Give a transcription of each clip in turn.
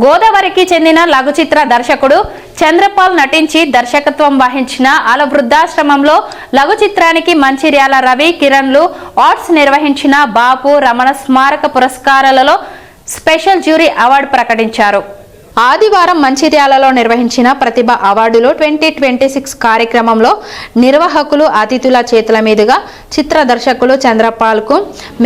గోదావరికి చెందిన లఘు చిత్ర దర్శకుడు చంద్రపాల్ నటించి దర్శకత్వం వహించిన అల వృద్ధాశ్రమంలో లఘు చిత్రానికి మంచిర్యాల రవి కిరణ్లు ఆర్ట్స్ నిర్వహించిన బాపు రమణ స్మారక పురస్కారాలలో స్పెషల్ జ్యూరీ అవార్డు ప్రకటించారు. ఆదివారం మంచిర్యాలలో నిర్వహించిన ప్రతిభ అవార్డులు ట్వంటీ ట్వంటీ సిక్స్ కార్యక్రమంలో నిర్వాహకులు అతిథుల చేతుల మీదుగా చిత్ర దర్శకులు చంద్రపాల్కు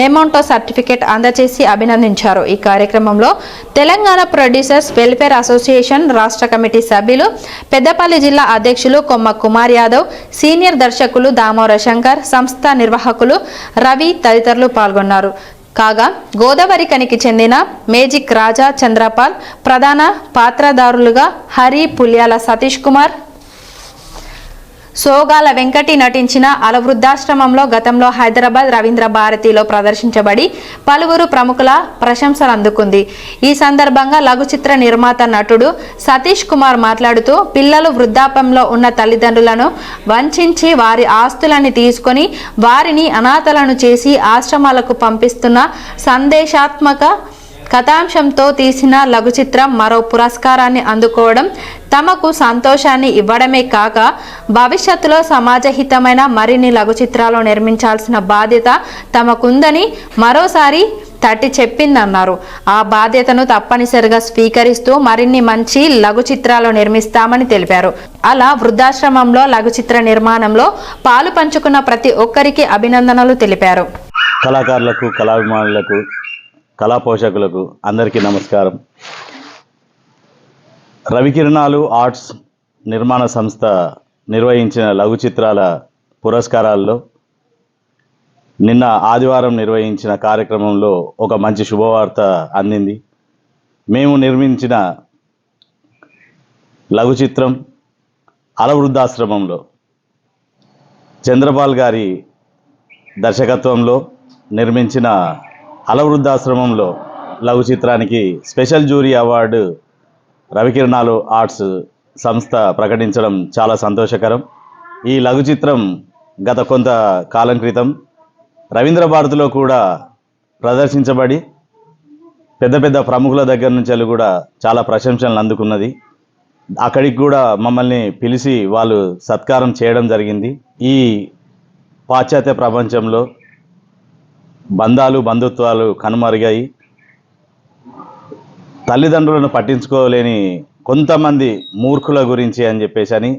మెమోంటో సర్టిఫికేట్ అందజేసి అభినందించారు. ఈ కార్యక్రమంలో తెలంగాణ ప్రొడ్యూసర్స్ వెల్ఫేర్ అసోసియేషన్ రాష్ట్ర కమిటీ సభ్యులు పెద్దపల్లి జిల్లా అధ్యక్షులు కొమ్మ కుమార్ యాదవ్ సీనియర్ దర్శకులు దామోర శంకర్ సంస్థ నిర్వాహకులు రవి తదితరులు పాల్గొన్నారు. కాగా గోదావరి కనికి చెందిన మేజిక్ రాజా చంద్రపాల్ ప్రధాన పాత్రధారులుగా హరి పుల్యాల సతీష్ కుమార్ సోగాల వెంకటి నటించిన అలవృద్ధాశ్రమంలో గతంలో హైదరాబాద్ రవీంద్ర భారతిలో ప్రదర్శించబడి పలువురు ప్రముఖుల ప్రశంసలు అందుకుంది. ఈ సందర్భంగా లఘు చిత్ర నిర్మాత నటుడు సతీష్ కుమార్ మాట్లాడుతూ పిల్లలు వృద్ధాప్యంలో ఉన్న తల్లిదండ్రులను వంచి వారి ఆస్తులని తీసుకొని వారిని అనాథలను చేసి ఆశ్రమాలకు పంపిస్తున్న సందేశాత్మక కథాంశంతో తీసిన లఘు చిత్రం మరో పురస్కారాన్ని అందుకోవడం తమకు సంతోషాన్ని ఇవ్వడమే కాక భవిష్యత్తులో సమాజహితమైన మరిన్ని లఘు చిత్రాలు నిర్మించాల్సిన బాధ్యత తమకుందని మరోసారి తట్టి చెప్పిందన్నారు. ఆ బాధ్యతను తప్పనిసరిగా స్వీకరిస్తూ మరిన్ని మంచి లఘు చిత్రాలు నిర్మిస్తామని తెలిపారు. అలా వృద్ధాశ్రమంలో లఘు చిత్ర నిర్మాణంలో పాలు పంచుకున్న ప్రతి ఒక్కరికి అభినందనలు తెలిపారు. కళాకారులకు కళాభిమానులకు కళా పోషకులకు అందరికీ నమస్కారం. రవికిరణాలు ఆర్ట్స్ నిర్మాణ సంస్థ నిర్వహించిన లఘు చిత్రాల పురస్కారాల్లో నిన్న ఆదివారం నిర్వహించిన కార్యక్రమంలో ఒక మంచి శుభవార్త అందింది. మేము నిర్మించిన లఘు చిత్రం అలవృద్ధాశ్రమంలో చంద్రపాల్ గారి దర్శకత్వంలో నిర్మించిన అలవృద్ధాశ్రమంలో లఘు చిత్రానికి special jury award Ravikiranalu arts సంస్థ ప్రకటించడం చాలా సంతోషకరం. ఈ లఘు చిత్రం గత కొంత కాలం క్రితం రవీంద్ర భారతిలో కూడా ప్రదర్శించబడి పెద్ద పెద్ద ప్రముఖుల దగ్గర నుంచి కూడా చాలా ప్రశంసలను అందుకున్నది. అక్కడికి కూడా మమ్మల్ని పిలిచి వాళ్ళు సత్కారం చేయడం జరిగింది. ఈ పాశ్చాత్య ప్రపంచంలో బంధాలు బంధుత్వాలు కనుమరుగాయి. తల్లిదండ్రులను పట్టించుకోలేని కొంతమంది మూర్ఖుల గురించి అని చెప్పేసి అని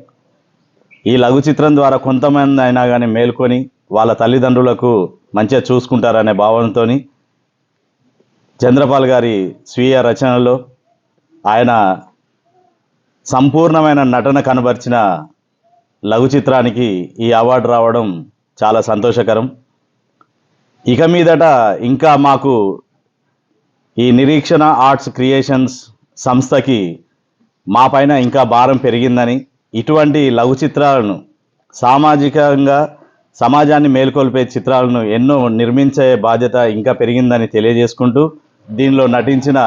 ఈ లఘు చిత్రం ద్వారా కొంతమంది అయినా కానీ మేల్కొని వాళ్ళ తల్లిదండ్రులకు మంచిగా చూసుకుంటారనే భావనతో చంద్రపాల్ గారి స్వీయ రచనలో ఆయన సంపూర్ణమైన నటన కనబరిచిన లఘు చిత్రానికి ఈ అవార్డు రావడం చాలా సంతోషకరం. ఇక మీదట ఇంకా మాకు ఈ నిరీక్షణ ఆర్ట్స్ క్రియేషన్స్ సంస్థకి మా పైన ఇంకా భారం పెరిగిందని ఇటువంటి లఘు చిత్రాలను సామాజికంగా సమాజాన్ని మేల్కొల్పే చిత్రాలను ఎన్నో నిర్మించే బాధ్యత ఇంకా పెరిగిందని తెలియజేసుకుంటూ దీనిలో నటించిన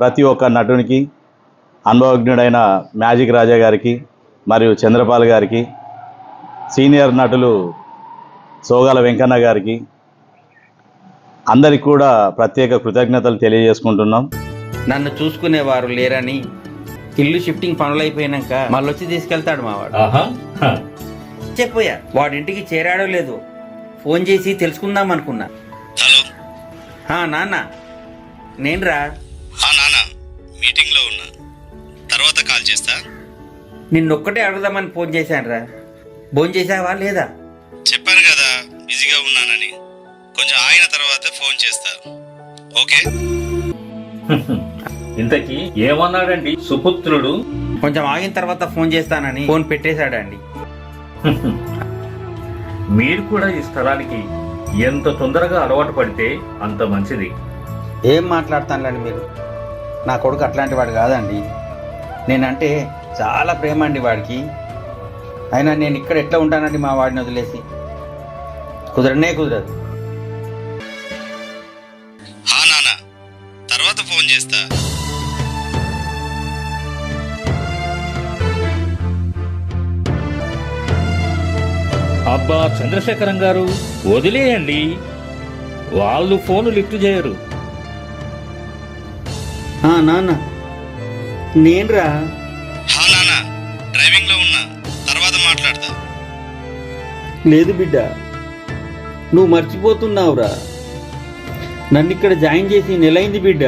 ప్రతి ఒక్క నటునికి అనుభవజ్ఞుడైన మ్యాజిక్ రాజా గారికి మరియు చంద్రపాల్ గారికి సీనియర్ నటులు సోగాల వెంకన్న గారికి అందరికి కూడా ప్రత్యేక కృతజ్ఞతలు తెలియజేసుకుంటున్నాం. నన్ను చూసుకునేవారు లేరని ఇల్లు షిఫ్టింగ్ పనులు అయిపోయినాక మళ్ళీ వచ్చి తీసుకెళ్తాడు మావాడు. చెప్పోయా వాడి ఇంటికి చేరాడో లేదో ఫోన్ చేసి తెలుసుకుందాం అనుకున్నా. హలో. హా నాన్న. నేనురా? నాన్న. మీటింగ్లో ఉన్నా. తర్వాత కాల్ చేస్తా. నిన్నొక్కటే అడుగుదామని ఫోన్ చేశాను రా ఫోన్ చేసావా లేదా? తర్వాత ఫోన్ చేస్తా ఓకే? ఇంతకీ ఏమన్నాడండి సుపుత్రుడు? కొంచెం ఆగిన తర్వాత ఫోన్ చేస్తానని ఫోన్ పెట్టేశాడండి. మీరు కూడా ఈ స్థలానికి ఎంత తొందరగా అలవాటు పడితే అంత మంచిది. ఏం మాట్లాడతానులేండి మీరు? నా కొడుకు అట్లాంటి వాడు కాదండి. నేనంటే చాలా ప్రేమ అండి వాడికి. అయినా నేను ఇక్కడ ఎట్లా ఉంటానండి మా వాడిని వదిలేసి? కుదరనే కుదరదు. తర్వాత ఫోన్ చేస్తా. అబ్బా చంద్రశేఖరం గారు వదిలేయండి. వాళ్ళు ఫోను లిఫ్ట్ చేయరు. ఆ, నాన్న. నేనురా. హా నాన్న. డ్రైవింగ్లో ఉన్నా. తర్వాత మాట్లాడతా. లేదు బిడ్డ. నువ్వు మర్చిపోతున్నావురా. నన్ను ఇక్కడ జాయిన్ చేసి నెలైంది బిడ్డ.